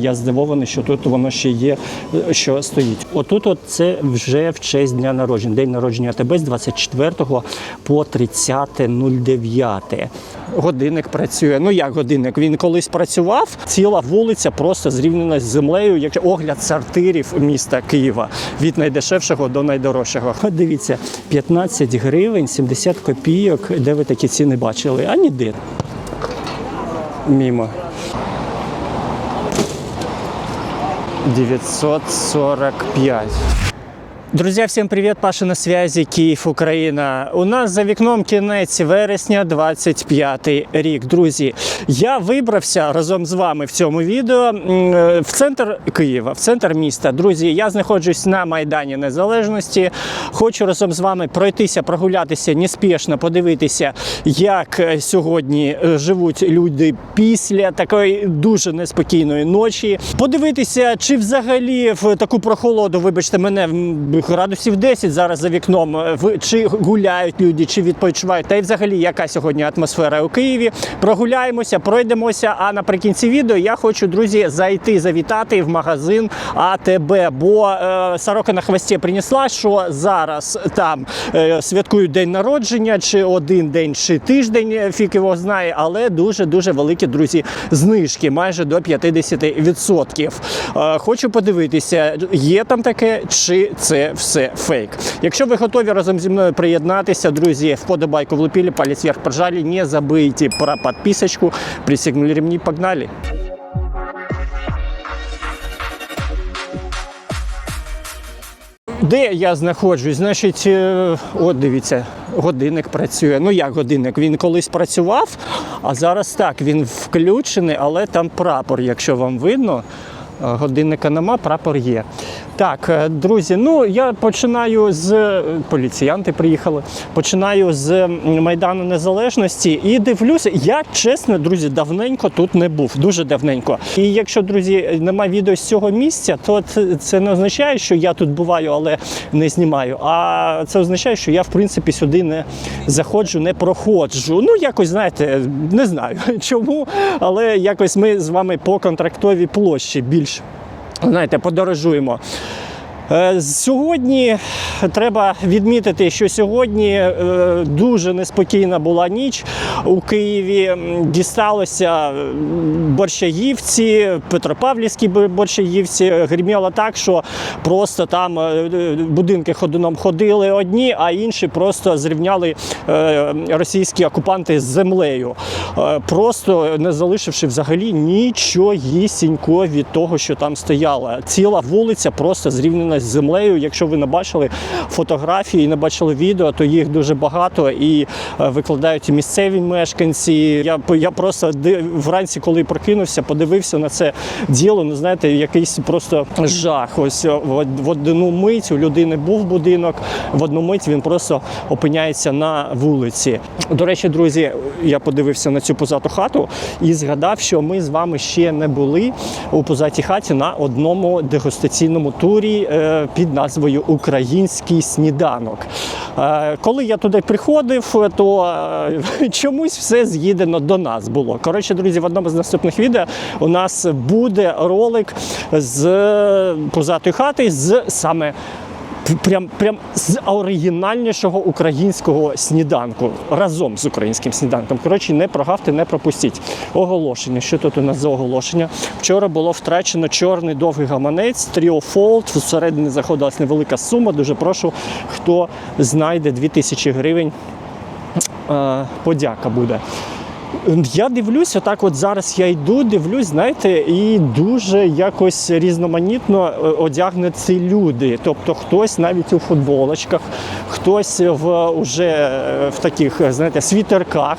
Я здивований, що тут воно ще є, е, що стоїть. Отут от це вже в честь дня народження. День народження АТБ з 24 по 30.09. Годинник працює. Ну як годинник? Він колись працював. Ціла вулиця просто зрівнена з землею. Як огляд сортирів міста Києва від найдешевшого до найдорожчого. От дивіться, 15 гривень, 70 копійок. Де ви такі ціни бачили? А ніде. Мімо. 945. Друзья, всем привет! Паша на связи, Київ, Україна. У нас за вікном кінець вересня 25 рік. Друзі, я вибрався разом з вами в цьому відео е, в центр Києва, в центр міста. Друзі, я знаходжусь на Майдані Незалежності. Хочу разом з вами пройтися, прогулятися неспішно, подивитися, як е, сьогодні е, живуть люди після такої дуже неспокійної ночі. Подивитися, чи взагалі в таку прохолоду, вибачте мене, градусів 10 зараз за вікном, е, чи гуляють люди, чи відпочивають, та й взагалі яка сьогодні атмосфера у Києві. Прогуляємося, пройдемося. А наприкінці відео я хочу, друзі, зайти, завітати в магазин АТБ, бо е, сорока на хвості принесла, що зараз там е, святкують день народження, чи один день, чи тиждень, е, фік його знає, але дуже дуже великі друзі знижки, майже до 50%. Е, хочу подивитися, є там таке, чи це все фейк. Якщо ви готові разом зі мною приєднатися, друзі, вподобайку влупили, палець вверх прожали, не забудьте про підписочку, присягнули ремні, погнали. Де я знаходжусь? Значить, е, от дивіться, годинник працює. Ну як годинник? Він колись працював, а зараз так, він включений, але там прапор, якщо вам видно. Е, Годинника нема, прапор є. Так, е, друзі, ну я починаю з е, поліціянти приїхали. Починаю з Майдану Незалежності і дивлюся, я чесно, друзі, давненько тут не був, дуже давненько. І якщо, друзі, немає відео з цього місця, то це не означає, що я тут буваю, але не знімаю. А це означає, що я в принципі сюди не заходжу, не проходжу. Ну, якось знаєте, не знаю чому, але якось ми з вами по контрактовій площі більш знаєте, подорожуємо. Е, Сьогодні треба відмітити, що сьогодні е, дуже неспокійна була ніч у Києві. Дісталося Борщаївці, Петропавлівській Б- Борщаївці. Гриміло так, що просто там е, будинки ходуном ходили одні, а інші просто зрівняли російські окупанти з землею, просто не залишивши взагалі нічогісінько від того, що там стояло. Ціла вулиця просто зрівнена з землею. Якщо ви не бачили фотографії, не бачили відео, то їх дуже багато і е, викладають місцеві мешканці. Я я просто вранці, коли прокинувся, подивився на це діло. Ну знаєте, якийсь просто жах. Ось е, в одну мить у людини був будинок, в одну мить він просто опиняється на вулиці. До речі, друзі, я подивився на цю позату хату і згадав, що ми з вами ще не були у позатій хаті на одному дегустаційному турі е, під назвою Український сніданок. Е, Коли я туди приходив, то е, чомусь все з'їдено до нас було. Коротше, друзі, в одному з наступних відео у нас буде ролик з позатої хати з саме прям, прям з оригінальнішого українського сніданку разом з українським сніданком. Коротше, не прогавте, не пропустіть. Оголошення. Що тут у нас за оголошення? Вчора було втрачено чорний довгий гаманець, Fold. Всередині заходилась невелика сума. Дуже прошу, хто знайде 2000 гривень. е, Подяка буде. Я дивлюсь, отак от зараз я йду, дивлюсь, знаєте, і дуже якось різноманітно е, одягнуті люди. Тобто хтось навіть у футболочках, хтось в уже е, в таких, знаєте, світерках,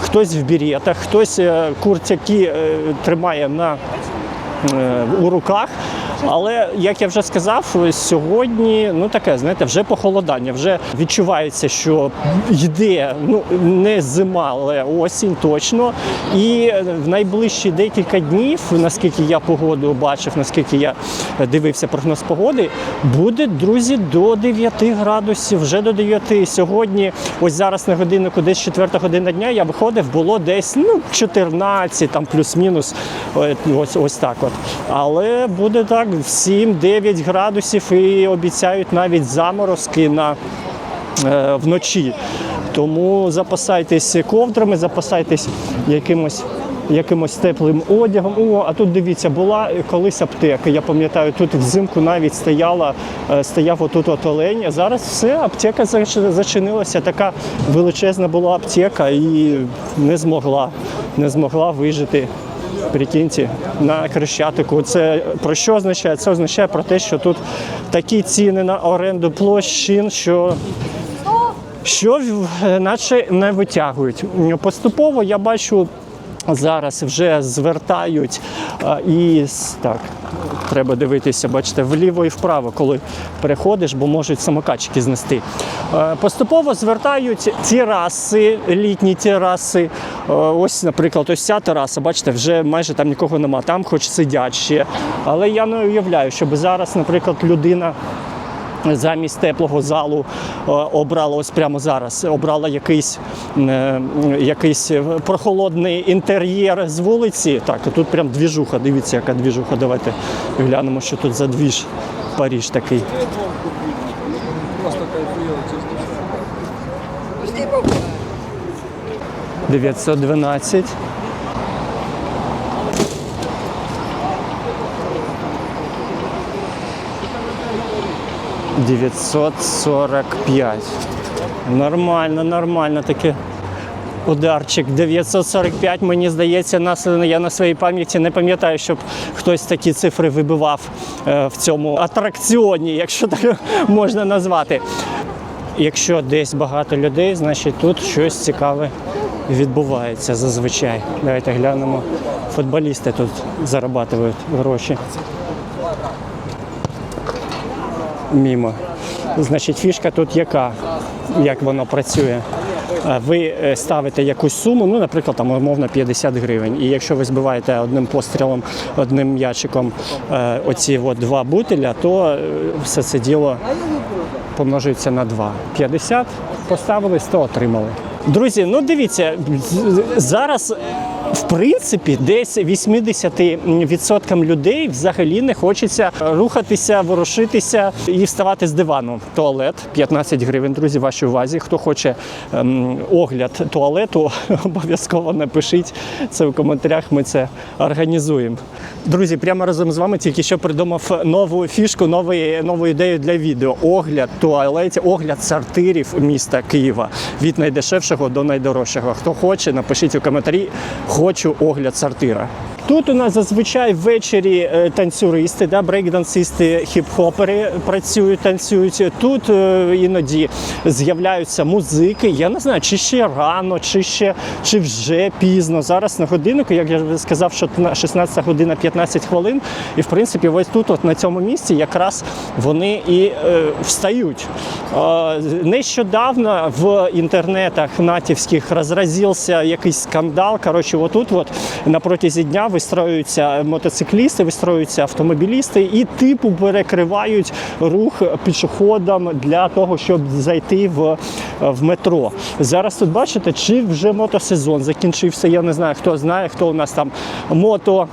хтось в беретах, хтось е, куртяки тримає на у руках. Але як я вже сказав, сьогодні ну таке, знаєте, вже похолодання, вже відчувається, що йде ну не зима, але осінь точно. І в найближчі декілька днів, наскільки я погоду бачив, наскільки я дивився прогноз погоди, буде друзі до 9 градусів, вже до 9. Сьогодні, ось зараз на годиннику, десь 4 година дня, я виходив, було десь ну 14, там плюс-мінус, е, ось ось так. От. Але буде так 7-9 градусів і обіцяють навіть заморозки на е, вночі. Тому запасайтесь ковдрами, запасайтесь якимось. Якимось теплим одягом. О, а тут дивіться, була колись аптека. Я пам'ятаю, тут взимку навіть стояла, е, стояв отут от олень. Зараз все, аптека зачинилася. Така величезна була аптека і не змогла, не змогла вижити. Прикиньте, на Хрещатику. Це про що означає? Це означає про те, що тут такі ціни на оренду площин, що що наче не витягують. Поступово я бачу. Зараз вже звертають і так, треба дивитися, бачите, вліво і вправо, коли переходиш, бо можуть самокатчики знести. Е, Поступово звертають тераси, літні тераси. Е, Ось, наприклад, ось ця тераса, бачите, вже майже там нікого нема, там хоч сидять ще. Але я не уявляю, щоб зараз, наприклад, людина замість теплого залу е, обрала ось прямо зараз. Обрала якийсь, е, якийсь е, прохолодний інтер'єр з вулиці. Так, тут прям двіжуха. Дивіться, яка двіжуха. Давайте глянемо, що тут за двіж. Паріж такий. Просто кайфує, 912. Дев'ятсот сорок п'ять. Нормально, нормально таке. Ударчик 945, мені здається, нас я на своїй пам'яті не пам'ятаю, щоб хтось такі цифри вибивав е, в цьому атракціоні, якщо так можна назвати. Якщо десь багато людей, значить тут щось цікаве відбувається зазвичай. Давайте глянемо. Футболісти тут зарабатують гроші. Мімо. Значить, фішка тут яка, як воно працює. Ви е, ставите якусь суму, ну, наприклад, там умовно 50 гривень. І якщо ви збиваєте одним пострілом, одним м'ячиком е, оці от два бутиля, то е, все це діло помножується на 2. 50 поставили, 100 отримали. Друзі, ну дивіться, зараз. В принципі, десь 80% людей взагалі не хочеться рухатися, ворушитися і вставати з дивану. Туалет 15 гривень, друзі, вашій увазі. Хто хоче ем, огляд туалету, обов'язково напишіть це в коментарях. Ми це організуємо. Друзі, прямо разом з вами тільки що придумав нову фішку, нову, нову ідею для відео. Огляд туалетів, огляд сортирів міста Києва від найдешевшого до найдорожчого. Хто хоче, напишіть у коментарі. Хочу огляд сортира. Тут у нас зазвичай ввечері е, танцюристи, да, брейкдансисти, хіп-хопери працюють, танцюють. Тут е, іноді з'являються музики. Я не знаю, чи ще рано, чи ще чи вже пізно. Зараз на годиннику, як я вже сказав, що на 16 година 15 хвилин. І в принципі, ось тут, от на цьому місці, якраз вони і е, встають. Е, нещодавно в інтернетах натівських розразився якийсь скандал. Коротше, отут, от на протязі дня вистроюються мотоциклісти, вистроюються автомобілісти і типу перекривають рух пішоходам для того, щоб зайти в, в метро. Зараз тут бачите, чи вже мотосезон закінчився. Я не знаю, хто знає, хто у нас там мото.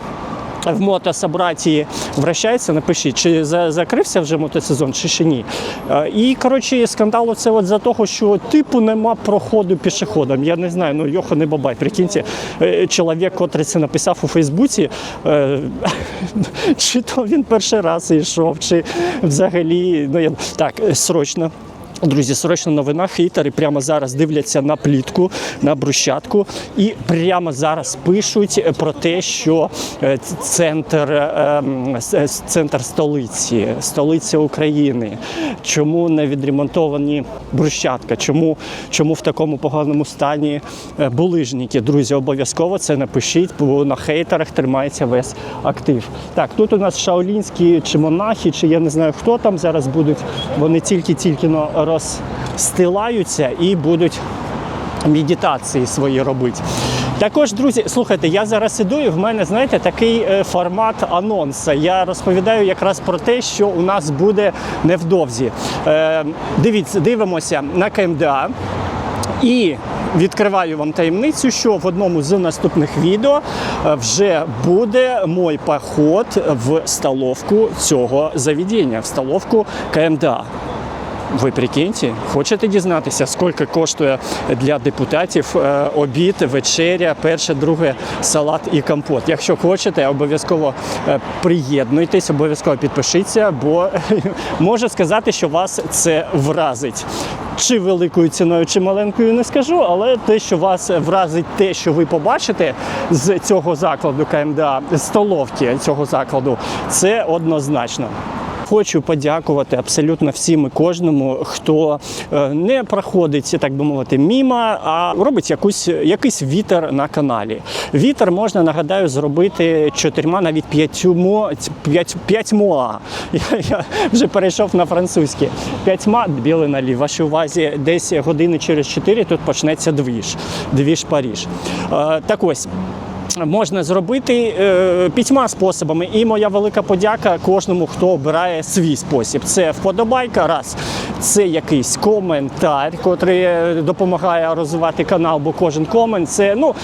В мотособратії вращається, напишіть, чи закрився вже мотосезон, чи ще ні. Е, І коротше, скандал це от за того, що типу нема проходу пішоходам. Я не знаю, ну йохо не бабай. Прикиньте, е, чоловік, котрий це написав у Фейсбуці, е, чи то він перший раз йшов, чи взагалі. Ну я так, срочно. Друзі, срочна новина. Хейтери прямо зараз дивляться на плітку, на брусчатку, і прямо зараз пишуть про те, що е, центр, е, м, с- е, центр столиці, столиця України. Чому не відремонтовані брусчатка? Чому, чому в такому поганому стані булижники? Друзі, обов'язково це напишіть, бо на хейтерах тримається весь актив. Так, тут у нас шаолінські чи монахи, чи я не знаю хто там зараз будуть. Вони тільки-тільки но розстилаються і будуть медитації свої робити. Також, друзі, слухайте, я зараз іду, і в мене, знаєте, такий е, формат анонсу. Я розповідаю якраз про те, що у нас буде невдовзі. Е, дивіться, дивимося на КМДА. І відкриваю вам таємницю, що в одному з наступних відео е, вже буде мой поход в столовку цього заведення, в столовку КМДА. Ви прикиньте, хочете дізнатися, скільки коштує для депутатів е, обід, вечеря, перше, друге, салат і компот. Якщо хочете, обов'язково е, приєднуйтесь, обов'язково підпишіться, бо можу сказати, що вас це вразить. Чи великою ціною, чи маленькою не скажу, але те, що вас вразить, те, що ви побачите з цього закладу КМДА, з столовки цього закладу, це однозначно. Хочу подякувати абсолютно всім і кожному, хто е, не проходить, так би мовити, мімо, а робить якусь, якийсь вітер на каналі. Вітер можна, нагадаю, зробити чотирма, навіть п'ятьмо, п'ять, п'ятьма. Я, я вже перейшов на французький. П'ятьма білий налів. Вашій увазі, десь години через чотири тут почнеться двіж. Двіж Паріж. Е, так ось. Можна зробити е, п'ятьма способами, і моя велика подяка кожному, хто обирає свій спосіб. Це вподобайка, раз це якийсь коментар, котрий е, допомагає розвивати канал, бо кожен комент це ну,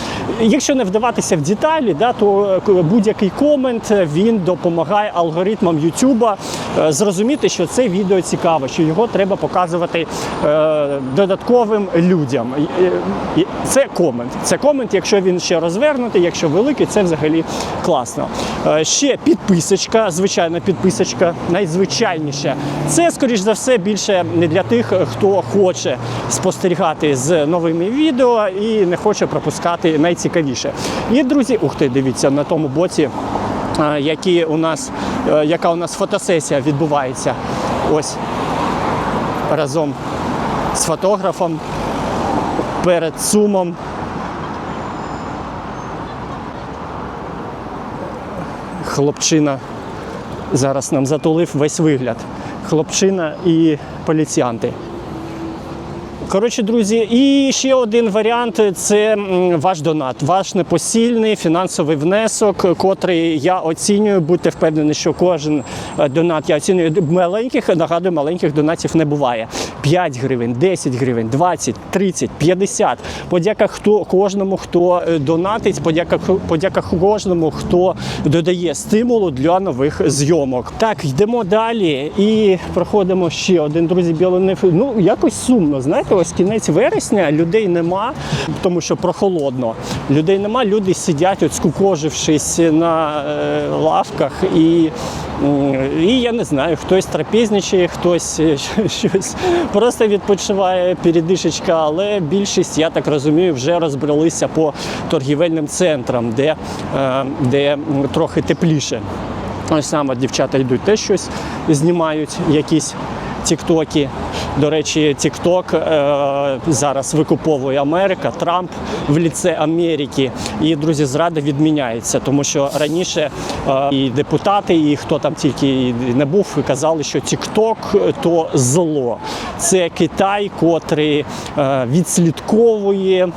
якщо не вдаватися в деталі, да, то е, будь-який комент е, він допомагає алгоритмам Ютуба зрозуміти, що це відео цікаве, що його треба показувати е, додатковим людям. Це комент. Це комент, якщо він ще розвернутий, якщо великий, це взагалі класно. Е, Ще підписочка, звичайна підписочка, найзвичайніше. Це, скоріш за все, більше не для тих, хто хоче спостерігати з новими відео і не хоче пропускати найцікавіше. І, друзі, ух ти, дивіться, на тому боці, е, які у нас, е, яка у нас фотосесія відбувається. Ось разом з фотографом перед сумом. Хлопчина зараз нам затулив весь вигляд. Хлопчина і поліціянти. Коротше, друзі, і ще один варіант це ваш донат, ваш непосильний фінансовий внесок, котрий я оцінюю. Будьте впевнені, що кожен е, донат я оцінюю маленьких, нагадую, маленьких донатів не буває. 5 гривень, 10 гривень, 20, 30, 50. Подяка хто кожному, хто е, донатить, подяка, подяка кожному, хто додає стимулу для нових зйомок. Так, йдемо далі і проходимо ще один друзі. Білонеф. Ну якось сумно. Знаєте, ось кінець вересня людей нема, тому що прохолодно. Людей нема, люди сидять, от скукожившись на е, лавках і. І я не знаю, хтось трапезничає, хтось е, щось просто відпочиває передишечка, але більшість, я так розумію, вже розбралися по торгівельним центрам, де, е, де трохи тепліше. Ось саме дівчата йдуть теж щось знімають, якісь тіктоки. До речі, Тікток е, зараз викуповує Америка, Трамп в ліце Америки. І друзі, зрада відміняється, тому що раніше е, і депутати, і хто там тільки не був, казали, що Тікток то зло. Це Китай, котрий е, відслідковує.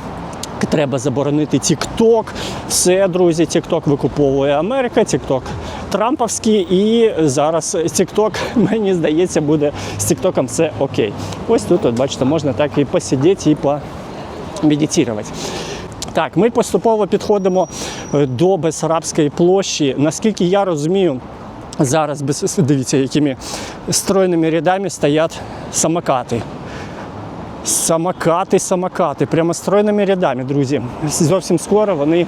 Треба заборонити TikTok. Все, друзі, TikTok викуповує Америка, TikTok Трамповський, і зараз TikTok, мені здається, буде з TikTok все окей. Ось тут, от, бачите, можна так і посидіти, і помедитувати. Так, ми поступово підходимо е, до Бесарабської площі. Наскільки я розумію, зараз без дивіться, якими стройними рядами стоять самокати. Самокати, самокати, прямо стройними рядами, друзі. Зовсім скоро вони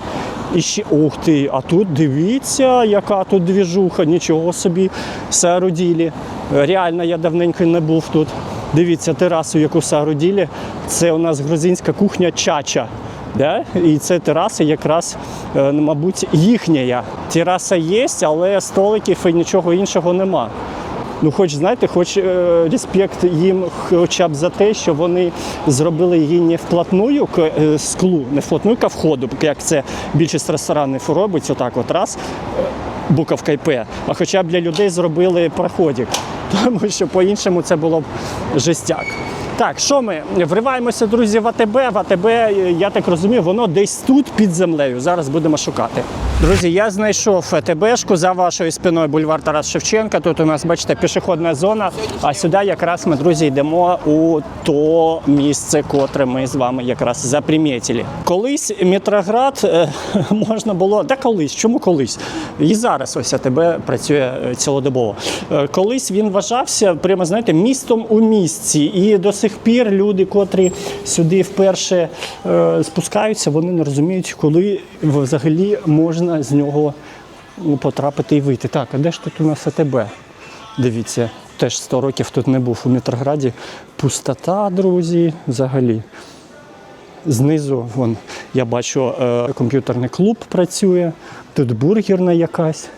іще. Ух ти! А тут дивіться, яка тут двіжуха, нічого собі соорудили. Реально, я давненько не був тут. Дивіться, терасу, яку соорудили. Це у нас грузинська кухня чача. Да? І це тераса якраз, е, мабуть, їхня. Тераса є, але столиків і нічого іншого нема. Ну, хоч знаєте, хоч е, респект їм хоча б за те, що вони зробили її не вплотную к е, склу, не вплотную к входу, як це більшість ресторанів робить, отак от раз, е, буковка П, а хоча б для людей зробили проходик, тому що по-іншому це було б жестяк. Так, що ми вриваємося, друзі, в АТБ. В АТБ, я так розумію, воно десь тут під землею. Зараз будемо шукати. Друзі, я знайшов АТБшку за вашою спиною бульвар Тарас Шевченка. Тут у нас, бачите, пішохідна зона. А сюди якраз ми, друзі, йдемо у то місце, котре ми з вами якраз запримітили. Колись Метроград е, можна було, та колись, чому колись? І зараз ось АТБ працює е, цілодобово. Е, Колись він вважався, прямо знаєте, містом у місті. І до сих пір люди, котрі сюди вперше е, спускаються, вони не розуміють, коли взагалі можна з нього ну, потрапити і вийти. Так, а де ж тут у нас АТБ? Дивіться, теж 100 років тут не був у Метрограді. Пустота, друзі, взагалі. Знизу вон, я бачу, е, комп'ютерний клуб працює, тут бургерна якась.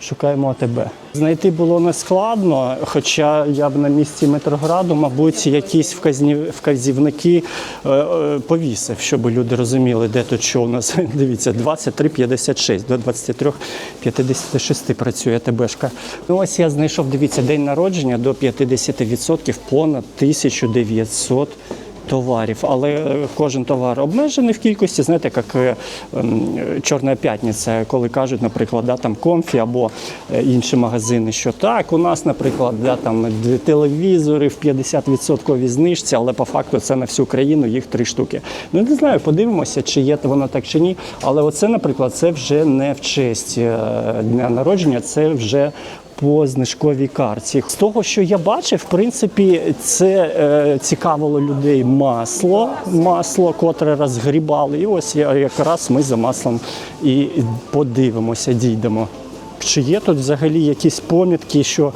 Шукаємо АТБ. Знайти було не складно, хоча я б на місці Метрограду, мабуть, якісь вказні, вказівники е, е, повісив, щоб люди розуміли, де тут що у нас. Дивіться, 23,56 до 23,56 працює АТБшка. Ну ось я знайшов, дивіться, день народження до 50% понад 1900 товарів, але е, кожен товар обмежений в кількості, знаєте, як е, ем, Чорна п'ятниця, коли кажуть, наприклад, да, там комфі або е, інші магазини, що так, у нас, наприклад, да, там телевізори в 50% знижці, але по факту це на всю країну, їх три штуки. Ну не знаю, подивимося, чи є воно так чи ні. Але оце, наприклад, це вже не в честь дня народження, це вже по знижковій карті. З того, що я бачив, в принципі, це е, цікавило людей масло, масло, котре розгрібали. І ось якраз ми за маслом і подивимося, дійдемо. Чи є тут взагалі якісь помітки, що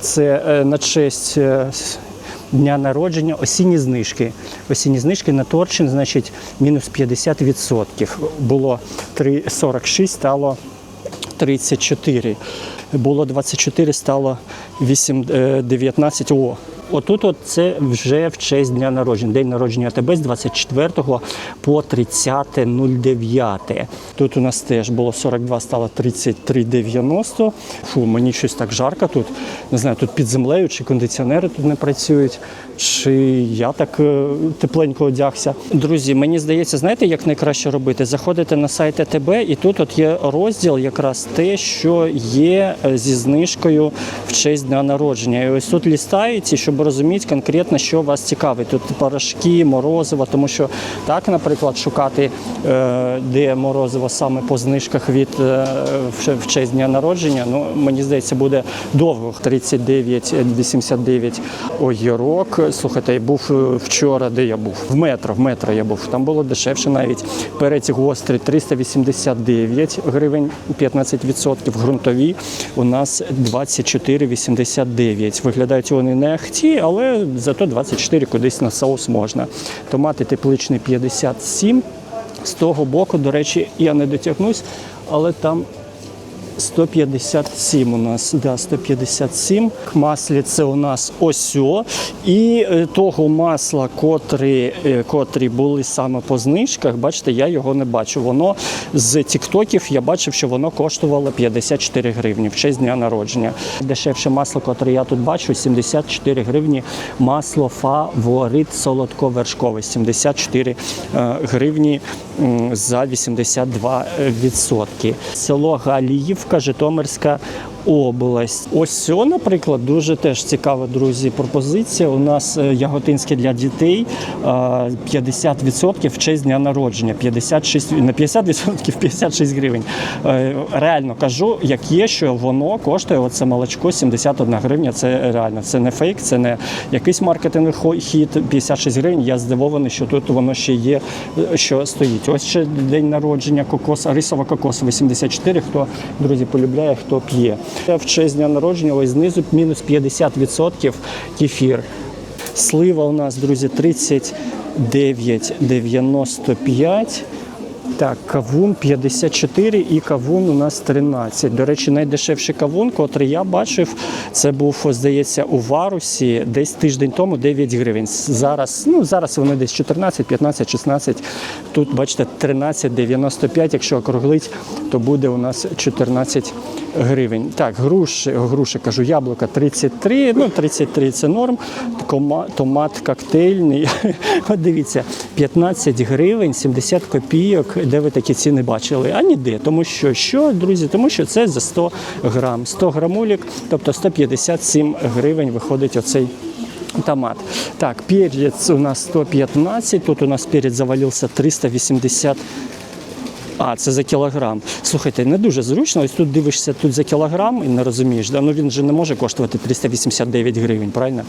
це е, на честь е, дня народження, осінні знижки. Осінні знижки на торчин, значить, мінус 50%. Було 3,46, стало 34. Було 24, стало 8, е, 19. О, отут от це вже в честь дня народження. День народження АТБ з 24 по 30.09. Тут у нас теж було 42, стало 33,90. Фу, мені щось так жарко тут. Не знаю, тут під землею, чи кондиціонери тут не працюють, чи я так е, тепленько одягся. Друзі, мені здається, знаєте, як найкраще робити? Заходите на сайт АТБ, і тут от є розділ, якраз те, що є е, зі знижкою в честь дня народження. І ось тут лістається, щоб розуміти конкретно, що вас цікавить. Тут порошки, морозиво, тому що так, наприклад, шукати, е, де морозиво саме по знижках від е, в- честь дня народження, ну мені здається, буде довго. 39,89 огірок. Слухайте, я був е, вчора, де я був? В метро, в метро я був. Там було дешевше навіть. Перець гострий 389 гривень, 15%. Грунтові у нас 24,89. Виглядають вони не ахті, але зато 24 кудись на соус можна. Томати тепличний 57. З того боку, до речі, я не дотягнусь, але там 157 у нас, да, 157. Маслі це у нас осьо. І е, того масла, котрі, е, котрі були саме по знижках, бачите, я його не бачу. Воно з тіктоків я бачив, що воно коштувало 54 гривні в честь дня народження. Дешевше масло, котре я тут бачу, 74 гривні. Масло фаворит солодковершкове, 74 е, гривні за 82 відсотки. Село Галіївка, Житомирська область. Ось це, наприклад, дуже теж цікава, друзі, пропозиція. У нас е, яготинське для дітей е, 50% в честь дня народження. 56, на 50% 56 гривень. Е, Реально кажу, як є, що воно коштує оце молочко 71 гривня. Це реально, це не фейк, це не якийсь маркетинговий хід 56 гривень. Я здивований, що тут воно ще є, е, що стоїть. Ось ще день народження кокос, рисова кокосова 84. Хто друзі полюбляє, хто п'є. В честь дня народження ось знизу мінус 50% кефір. Слива у нас, друзі, 39,95. Так, кавун 54 і кавун у нас 13. До речі, найдешевший кавун, котрий я бачив, це був, здається, у Варусі десь тиждень тому 9 гривень. Зараз, ну, зараз вони десь 14, 15, 16. Тут, бачите, 13,95. Якщо округлить, то буде у нас 14 гривень. Так, груші, груші кажу, яблука 33, ну 33 це норм. Кома- Томат коктейльний. От дивіться, 15 гривень, 70 копійок. Де ви такі ціни бачили? А ніде. Тому що, що, друзі, тому що це за 100 грам. 100 грамулік, тобто 157 гривень виходить оцей томат. Так, перец у нас 115, тут у нас перец завалився 380 а, це за кілограм. Слухайте, не дуже зручно. Ось тут дивишся тут за кілограм і не розумієш. Да? Ну він же не може коштувати 389 гривень, правильно?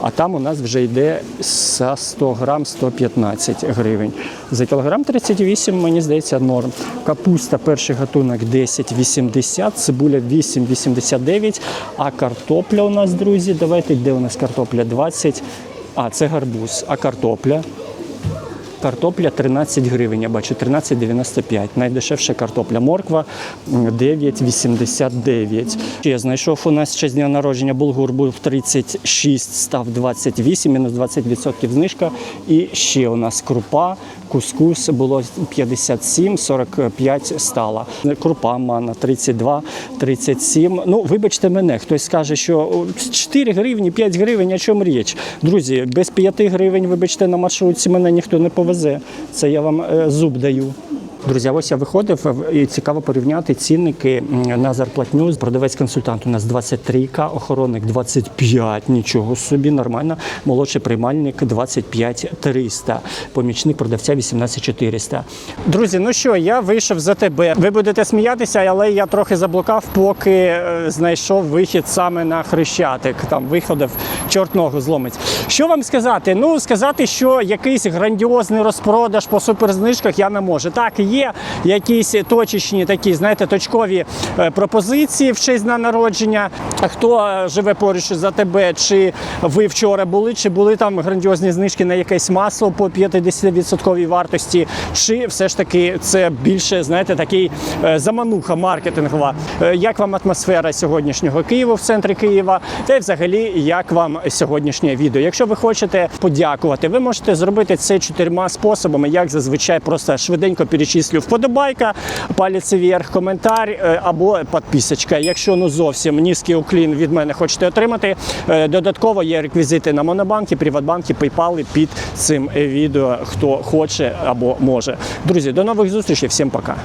А там у нас вже йде за 100 грам 115 гривень. За кілограм 38, мені здається, норм. Капуста, перший гатунок 10,80, цибуля 8,89, а картопля у нас, друзі, давайте, де у нас картопля? 20. А, це гарбуз. А картопля? Картопля 13 гривень, я бачу, 13,95. Найдешевша картопля. Морква м, 9,89. Я знайшов у нас ще з дня народження булгур був 36, став 28, мінус 20% знижка. І ще у нас крупа, кускус було 57, 45 стала. Крупа мана 32, 37. Ну, вибачте мене, хтось скаже, що о, 4 гривні, 5 гривень, о чому річ? Друзі, без 5 гривень, вибачте, на маршрутці мене ніхто не повезе. Це я вам е, зуб даю. Друзі, ось я виходив і цікаво порівняти цінники на зарплатню. Продавець-консультант у нас 23к, охоронник 25, нічого собі, нормально. Молодший приймальник 25 300, помічник продавця 18 400. Друзі, ну що, я вийшов за тебе. Ви будете сміятися, але я трохи заблукав, поки е, знайшов вихід саме на хрещатик. Там виходив, чорт ногу зломить. Що вам сказати? Ну, сказати, що якийсь грандіозний розпродаж по суперзнижках я не можу. Так, є якісь точечні такі, знаєте, точкові е, пропозиції в честь дня народження. Хто е, живе поруч за тебе, чи ви вчора були, чи були там грандіозні знижки на якесь масло по 50% вартості, чи все ж таки це більше, знаєте, такий е, замануха маркетингова. Як вам атмосфера сьогоднішнього Києва в центрі Києва? Та й взагалі, як вам сьогоднішнє відео? Якщо ви хочете подякувати, ви можете зробити це чотирма способами, як зазвичай просто швиденько перечислю вподобайка, палець вверх, коментар е, або підписочка. Якщо ну зовсім низький уклін від мене хочете отримати, е, додатково є реквізити на Монобанки, Приватбанки, PayPal під цим відео, хто хоче або може. Друзі, до нових зустрічей, всім пока.